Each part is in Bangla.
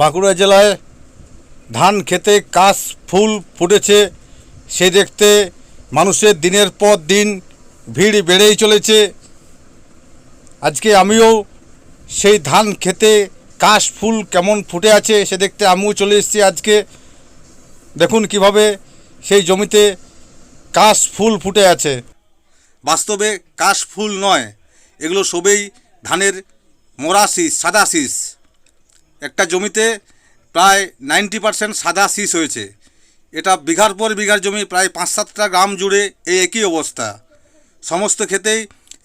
বাঁকুড়া জেলায় ধান খেতে কাশ ফুল ফুটেছে, সে দেখতে মানুষের দিনের পর দিন ভিড় বেড়েই চলেছে। আজকে আমিও সেই ধান খেতে কাশ ফুল কেমন ফুটে আছে সে দেখতে আমিও চলে এসেছি আজকে। দেখুন কীভাবে সেই জমিতে কাশ ফুল ফুটে আছে। বাস্তবে কাশ ফুল নয়, এগুলো সবেই ধানের মোরা শীষ সাদা শীষ একটা জমিতে প্রায় নাইনটি পার্সেন্ট সাদা শীষ হয়েছে। এটা বিঘার পর বিঘার জমি প্রায় পাঁচ সাতটা গ্রাম জুড়ে এই একই অবস্থা। সমস্ত ক্ষেতেই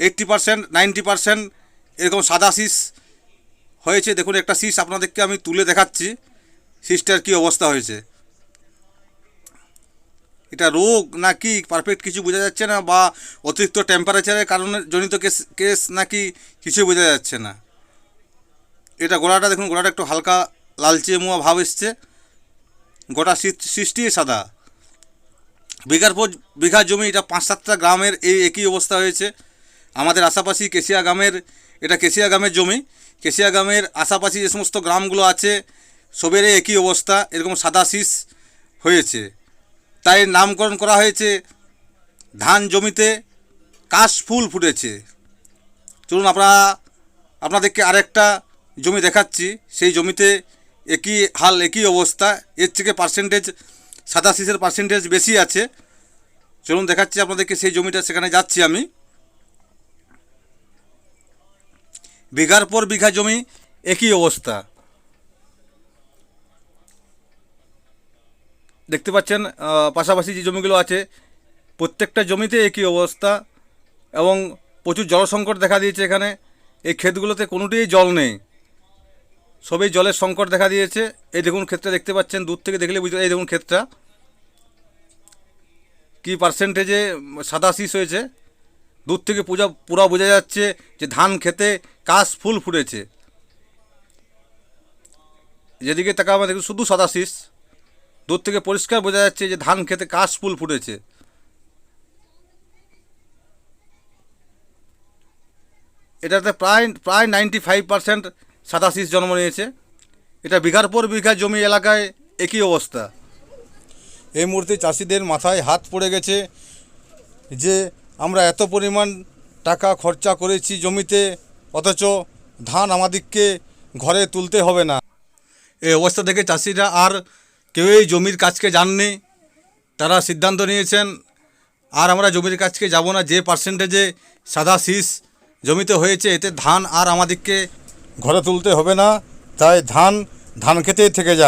এইট্টি পার্সেন্ট, নাইনটি পার্সেন্ট এরকম সাদা শীষ হয়েছে। দেখুন, একটা শীষ আপনাদেরকে আমি তুলে দেখাচ্ছি। শীষটার কী অবস্থা হয়েছে। এটা রোগ না কি? পারফেক্ট কিছু বোঝা যাচ্ছে না বা অতিরিক্ত টেম্পারেচারের কারণে জনিত কেস কেস নাকি কিছুই বোঝা যাচ্ছে না। এটা গোড়াটা দেখুন, গোড়াটা একটু হালকা লালচে মোয়া ভাব এসছে। গোটা সৃষ্টি সাদা। বিঘার পর বিঘা জমি, এটা পাঁচ সাতটা গ্রামের এই একই অবস্থা হয়েছে। আমাদের আশাপাশি কেশিয়া গ্রামের, এটা কেশিয়া গ্রামের জমি। কেশিয়া গ্রামের আশাপাশি যে সমস্ত গ্রামগুলো আছে সবেরই একই অবস্থা, এরকম সাদা শীষ হয়েছে। তাই নামকরণ করা হয়েছে, ধান জমিতে কাশ ফুল ফুটেছে। চলুন, আপনারা, আপনাদেরকে আরেকটা জমি দেখাচ্ছি, সেই জমিতে একই হাল, একই অবস্থা। এর থেকে পার্সেন্টেজ সাদা শীষের পার্সেন্টেজ বেশি আছে। চলুন দেখাচ্ছি আপনাদেরকে সেই জমিটা, সেখানে যাচ্ছি আমি। বিঘার পর বিঘা জমি একই অবস্থা। দেখতে পাচ্ছেন পাশাপাশি যে জমিগুলো আছে, প্রত্যেকটা জমিতে একই অবস্থা এবং প্রচুর জলসংকট দেখা দিয়েছে এখানে। এই ক্ষেতগুলোতে কোনোটিই জল নেই। সবই জলের সংকট দেখা দিয়েছে। এই দেখুন ক্ষেতটা দেখতে পাচ্ছেন, দূর থেকে দেখলে বুঝতে এই দেখুন ক্ষেতটা। কী পার্সেন্টেজে সাদা শীষ হয়েছে। দূর থেকে পূজা পুরা বোঝা যাচ্ছে যে ধান খেতে কাশ ফুল ফুটেছে। যেদিকে তাকাবো দেখুন, শুধু সাদা শীষ দূর থেকে পরিষ্কার বোঝা যাচ্ছে যে ধান খেতে কাশ ফুল ফুটেছে। এটাতে প্রায় প্রায় নাইনটি ফাইভ পার্সেন্ট সাদা শীষ জন্ম নিয়েছে। এটা বিঘার পর বিঘা জমি এলাকায় একই অবস্থা। এই মুহূর্তে চাষিদের মাথায় হাত পড়ে গেছে যে, আমরা এত পরিমাণ টাকা খরচা করেছি জমিতে, অথচ ধান আমাদেরকে ঘরে তুলতে হবে না। এই অবস্থা থেকে চাষিরা আর কেউই জমির কাজকে যাননি তারা সিদ্ধান্ত নিয়েছেন, আর আমরা জমির কাজকে যাব না, যে পার্সেন্টেজে সাদা শীষ জমিতে হয়েছে, এতে ধান আর আমাদেরকে ঘরে তুলতে হবে না তাই ধান ধান খেতেই থেকে যাক